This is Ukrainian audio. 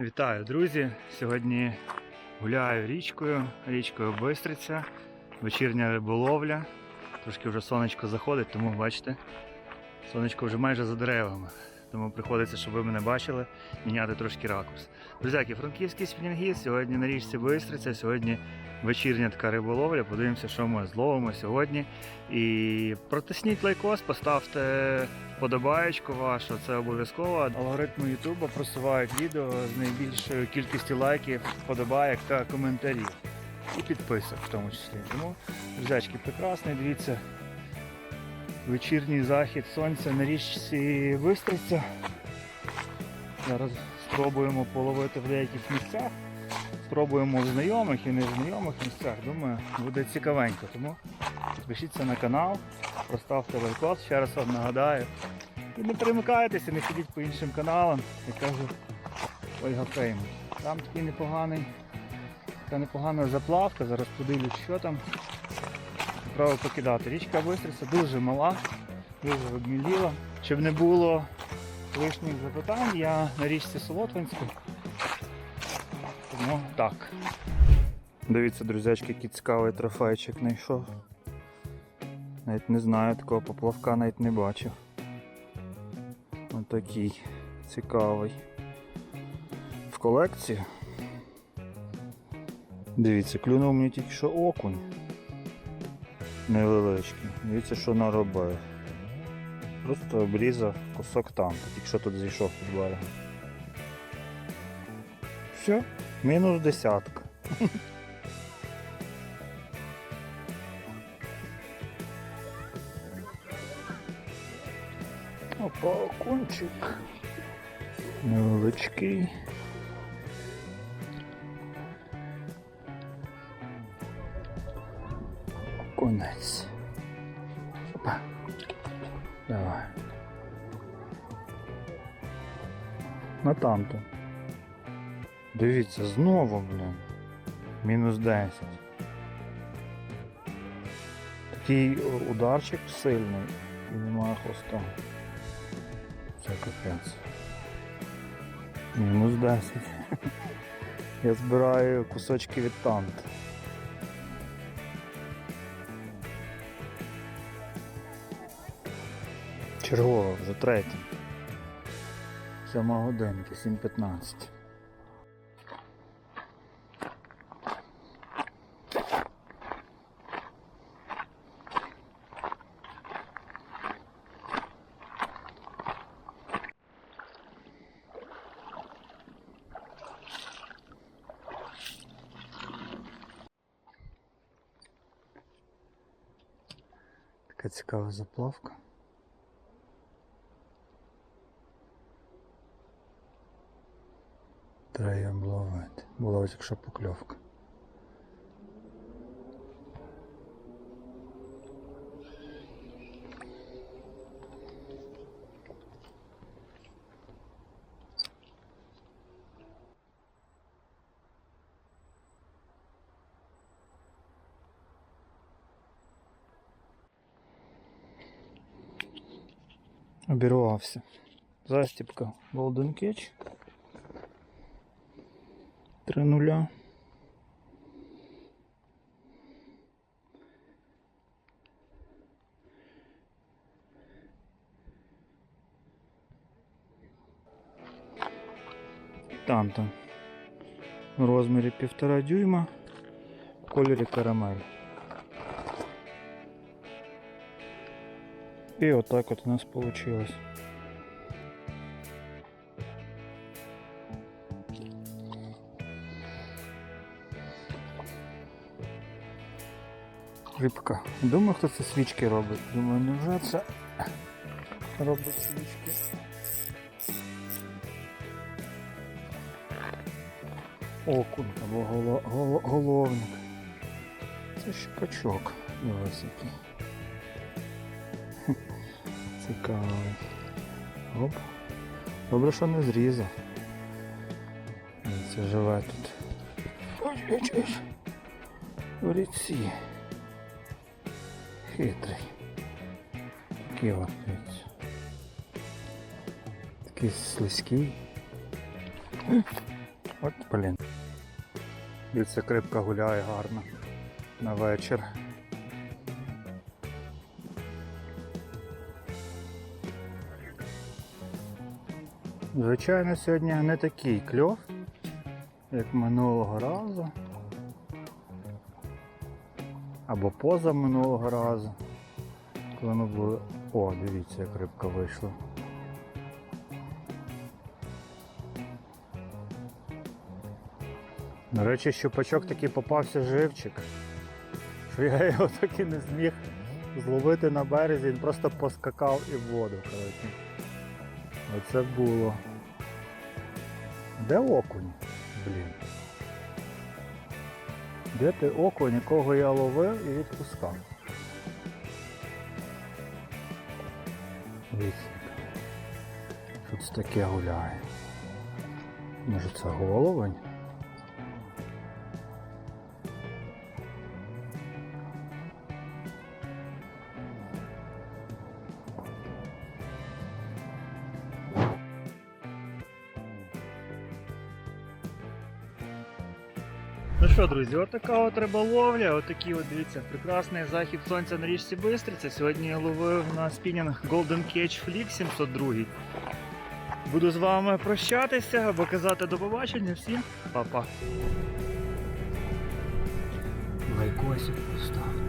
Вітаю, друзі! Сьогодні гуляю річкою, річкою Бистриця, вечірня риболовля. Трошки вже сонечко заходить, тому бачите, сонечко вже майже за деревами. Тому приходиться, щоб ви мене бачили, міняти трошки ракурс. Друзяки, франківський спінінгіст, сьогодні на річці Бистриця, сьогодні вечірня така риболовля. Подивимося, що ми зловимо сьогодні. І протисніть лайкос, поставте подобаєчку вашу, це обов'язково. Алгоритми Ютуба просувають відео з найбільшою кількістю лайків, подобаєк та коментарів. І підписок в тому числі. Тому, друзячки, прекрасний, дивіться. Вечірній захід сонця на річці Бистриця. Зараз спробуємо половити в деяких місцях. Спробуємо в знайомих і незнайомих місцях. Думаю, буде цікавенько. Тому підпишіться на канал, проставте лайкос, ще раз вам нагадаю. І не перемикайтеся, не ходіть по іншим каналам, як каже Ольга Фейм. Там такий непоганий, така непогана заплавка, зараз подивлюсь, що там. Право покидати. Річка Бистриця дуже мала, дуже обміліла. Щоб не було лишніх запитань, я на річці Солотвинську. Тому так. Дивіться, друзячки, який цікавий трофейчик знайшов. Навіть не знаю, такого поплавка навіть не бачив. Отакий цікавий. В колекцію. Дивіться, клюнув мені тільки що окунь. Невеличкий. Дивіться, що наробив. Просто обрізав кусок танка, тільки що тут зійшов під берегом. Все, мінус десятка. Опа, окунчик. Невеличкий. Конець. Опа. Давай. На тамту. Дивіться, знову, блін. Мінус 10. Такий ударчик сильний і немає хвоста. Це капець. Мінус 10. Я збираю кусочки від танта. Чергова, вже третя. Сьома годинки, 7.15. Така цікава заплавка. Треба її обловити. Була ось якщо покльовка. Обірвався. Застіпка Golden Catch. 3 нуля. Танта в розмірі півтора дюйма в кольорі карамель. І отак от у нас вийшло. Рибка. Думаю, хто це свічки робить. Думаю, невже це робить свічки. Окунь або голо, голо, головник. Це щепачок. Ось який. Цікавий. Оп. Добре, що не зрізав. Це живе тут. Ой, ой, ой. В ріці. Хитрий. Такий дивіться. Такий слизький. От, блін. Дивіться, крипка гуляє гарно на вечір. Звичайно, сьогодні не такий кльов, як минулого разу. Або поза минулого разу. Коли ми були. О, дивіться, як рибка вийшла. До речі, щупачок такий попався живчик, що я його таки не зміг зловити на березі, він просто поскакав і в воду. коротше. Оце було. Де окунь? Блін. Де ти окунь, якого я ловив і відпускав? Дивіться. Що це таке гуляє? Може це головень? Ну що, друзі, отака от риболовля, отакий от дивіться, прекрасний захід сонця на річці Бистриця. Сьогодні я ловив на спінінг Golden Cage Flick 702. Буду з вами прощатися або казати до побачення. Всім па-па. Лайкосик поставте.